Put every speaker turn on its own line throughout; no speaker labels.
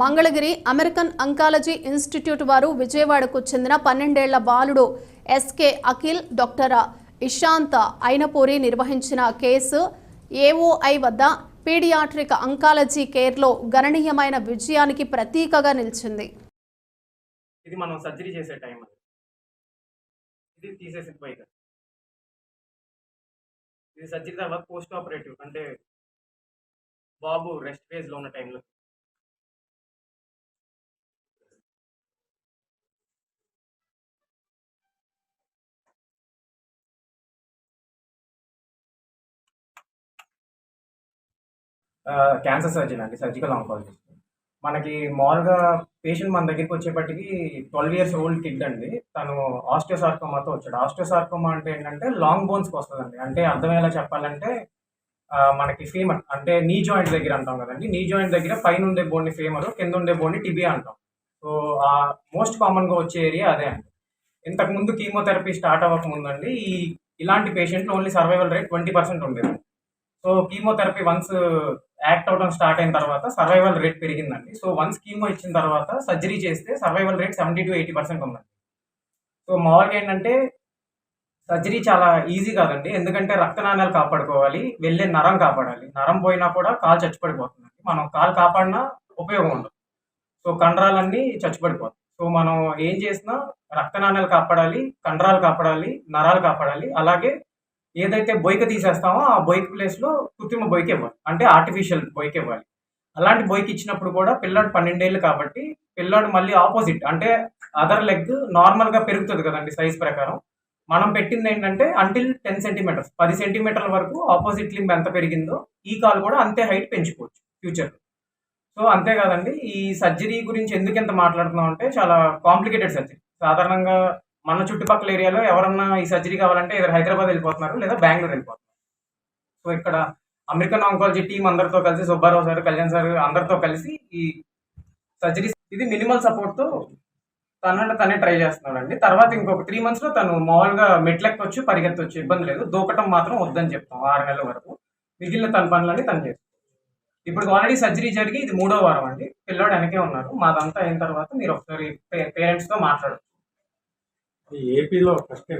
Mangalagiri American oncology institute వారు విజయవాడకు చెందిన పన్నెండేళ్ళ బాలుడు ఎస్కే అఖిల్ డాక్టర్ ఇషాంత్ అయినపూరి నిర్వహించిన కేసు ఏఓఐ వద్ద పీడియాట్రిక్ అంకాలజీ కేర్లో గణనీయమైన విజయానికి ప్రతీకగా నిలిచింది.
ఇది మనం సర్జరీ చేసే టైం ఇది తీసేసి బయట ఇది సర్జరీ తర్వాత పోస్ట్ ఆపరేటివ్ అంటే బాబు రెస్ట్ ఫేజ్లో ఉన్న టైంలో. క్యాన్సర్ సర్జన్ అండి సర్జికల్ ఆంకాలజిస్ట్ మనకి మామూలుగా పేషెంట్ మన దగ్గరికి వచ్చేప్పటికి ట్వెల్వ్ ఇయర్స్ ఓల్డ్ కిడ్ అండి. తను ఆస్టియోసార్కోమాతో వచ్చాడు. ఆస్టియోసార్కోమా అంటే ఏంటంటే లాంగ్ బోన్స్కి వస్తుందండి. అంటే అర్థమయ్యేలా చెప్పాలంటే మనకి ఫీమర్ అంటే నీ జాయింట్ దగ్గర అంటాం కదండి. నీ జాయింట్ దగ్గర పైన ఉండే బోన్ని ఫీమర్ కింద ఉండే బోన్ని టిబియా అంటాం. సో ఆ మోస్ట్ కామన్గా వచ్చే ఏరియా అదే అండి. ఇంతకు ముందు కీమోథెరపీ స్టార్ట్ అవ్వకముందండి. ఈ ఇలాంటి పేషెంట్లు only survival rate twenty percent ఉండేది సో కీమోథెరపీ వన్స్ యాక్ట్ అవడం స్టార్ట్ అయిన తర్వాత సర్వైవల్ రేట్ పెరిగిందండి. సో వన్ స్కీమ్ ఇచ్చిన తర్వాత సర్జరీ చేస్తే survival rate seventy to eighty percent ఉందండి. సో మామూలుగా ఏంటంటే సర్జరీ చాలా ఈజీ కాదండి. ఎందుకంటే రక్తనాణాలు కాపాడుకోవాలి వెళ్ళే నరం కాపాడాలి. నరం పోయినా కూడా కాలు చచ్చిపడిపోతుందండి. మనం కాలు కాపాడినా ఉపయోగం ఉండదు. సో కండరాలన్నీ చచ్చిపడిపోతాయి. సో మనం ఏం చేసినా రక్తనాణాలు కాపాడాలి కండరాలు కాపాడాలి నరాలు కాపాడాలి. అలాగే ఏదైతే బొయ్క తీసేస్తామో ఆ బొయ్క ప్లేస్లో కృత్రిమ బొయ్క ఇవ్వాలి. అంటే ఆర్టిఫిషియల్ బొయ్క ఇవ్వాలి. అలాంటి బొయ్కి ఇచ్చినప్పుడు కూడా పిల్లాడు పన్నెండేళ్ళు కాబట్టి పిల్లాడు మళ్ళీ ఆపోజిట్ అంటే అదర్ లెగ్ నార్మల్గా పెరుగుతుంది కదండి సైజ్ ప్రకారం. మనం పెట్టింది ఏంటంటే అంటిల్ టెన్ సెంటీమీటర్స్ పది సెంటీమీటర్ల వరకు ఆపోజిట్ లింబ్ ఎంత పెరిగిందో ఈ కాలు కూడా అంతే హైట్ పెంచుకోవచ్చు ఫ్యూచర్ సో అంతేకాదండి ఈ సర్జరీ గురించి ఎందుకు ఎంత మాట్లాడుతున్నాం అంటే చాలా కాంప్లికేటెడ్ సర్జరీ సాధారణంగా మన చుట్టుపక్కల ఏరియాలో ఎవరన్నా ఈ సర్జరీ కావాలంటే ఇద్దరు హైదరాబాద్ వెళ్ళిపోతున్నారు లేదా బెంగళూరు వెళ్ళిపోతున్నారు. సో ఇక్కడ అమెరికన్ ఆంకాలజీ టీం అందరితో కలిసి సుబ్బారావు సార్ కళ్యాణ్ సార్ అందరితో కలిసి ఈ సర్జరీ ఇది మినిమల్ సపోర్ట్తో తనంటే తనే ట్రై చేస్తున్నాడండి. తర్వాత ఇంకొక త్రీ మంత్స్లో తను మామూలుగా మెట్లెక్కొచ్చు పరిగెత్తొచ్చు ఇబ్బంది లేదు. దూకటం మాత్రం వద్దని చెప్తాం ఆరు నెలల వరకు. మిగిలిన తన పనులన్నీ తను చేస్తాం ఇప్పుడు ఆల్రెడీ సర్జరీ జరిగి ఇది మూడో వారం అండి. పిల్లోడు వెనకే ఉన్నారు. మాదంతా అయిన తర్వాత మీరు ఒకసారి పేరెంట్స్తో మాట్లాడచ్చు.
ఏపీలో ఫస్ట్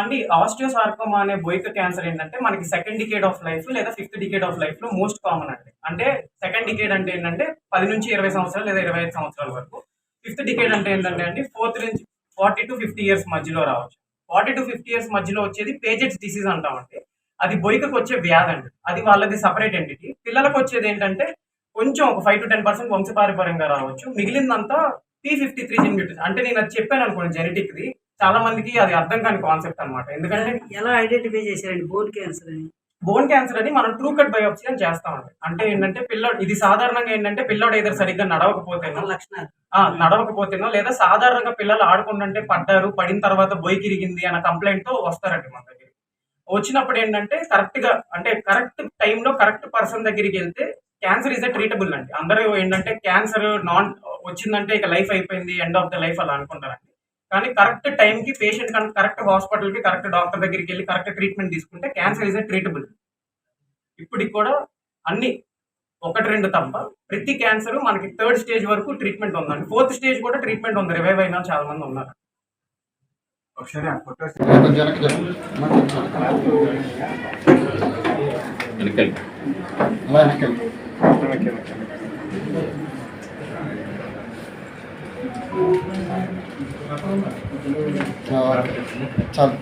అండి ఆస్టియోసార్కోమా అనే బోయిక క్యాన్సర్ ఏంటంటే మనకి సెకండ్ డికేడ్ ఆఫ్ లైఫ్ లేదా ఫిఫ్త్ డికేడ్ ఆఫ్ లైఫ్లో మోస్ట్ కామన్ అండి. అంటే సెకండ్ డికేడ్ అంటే ఏంటంటే పది నుంచి ఇరవై సంవత్సరాలు లేదా ఇరవై ఐదు సంవత్సరాల వరకు. ఫిఫ్త్ డికేడ్ అంటే ఏంటంటే అండి ఫోర్త్ నుంచి ఫార్టీ టు ఫిఫ్టీ ఇయర్స్ మధ్యలో రావచ్చు. ఫార్టీ టు ఫిఫ్టీ ఇయర్స్ మధ్యలో వచ్చేది పేజెట్స్ డిసీజ్ అంటామండి. అది బొయికకు వచ్చే వ్యాధి అండి. అది వాళ్ళది సపరేట్ ఎంటిటీ పిల్లలకు వచ్చేది ఏంటంటే కొంచెం ఒక ఫైవ్ టు టెన్ పర్సెంట్ వంశపారపర్యంగా రావచ్చు. మిగిలిందంతా పీ ఫిఫ్టీ త్రీ జెన్ అంటే నేను అది చెప్పాను అనుకోండి జెనెటిక్ది చాలా మందికి అది అర్థం కాని కాన్సెప్ట్ అన్నమాట. ఎందుకంటే
ఎలా ఐడెంటిఫై చేశారండి బోన్ క్యాన్సర్ అని?
బోన్ క్యాన్సర్ అని మనం ట్రూ కట్ బయోప్సీ అని చేస్తామండి అంటే ఏంటంటే పిల్లోడు ఇది సాధారణంగా ఏంటంటే పిల్లోడు ఏదో సరిగ్గా నడవకపోతేనో
లక్షణాలు.
ఆ, నడవకపోతేనో లేదా సాధారణంగా పిల్లలు ఆడుకుంటుంటే పడ్డారు పడిన తర్వాత బొయ్యి కిరిగింది అన్న కంప్లైంట్తో వస్తారండి మన దగ్గర వచ్చినప్పుడు ఏంటంటే కరెక్ట్గా అంటే కరెక్ట్ టైంలో కరెక్ట్ పర్సన్ దగ్గరికి వెళ్తే క్యాన్సర్ ఇస్ ట్రీటబుల్ అండి. అందరూ ఏంటంటే క్యాన్సర్ నాన్ వచ్చిందంటే ఇక లైఫ్ అయిపోయింది ఎండ్ ఆఫ్ ద లైఫ్ అలా అనుకుంటారండి. కానీ కరెక్ట్ టైంకి పేషెంట్ కనుక కరెక్ట్ హాస్పిటల్కి కరెక్ట్ డాక్టర్ దగ్గరికి వెళ్ళి కరెక్ట్ ట్రీట్మెంట్ తీసుకుంటే క్యాన్సర్ ఇస్ ట్రీటబుల్ ఇప్పటికి కూడా అన్ని ఒకటి రెండు తప్ప ప్రతి క్యాన్సర్ మనకి థర్డ్ స్టేజ్ వరకు ట్రీట్మెంట్ ఉందండి. ఫోర్త్ స్టేజ్ కూడా ట్రీట్మెంట్ ఉంది. రివైవ్ అయిన చాలా మంది ఉన్నారు.
ఒకసారి
వెనకాల
అలా వెనక్కి చాలు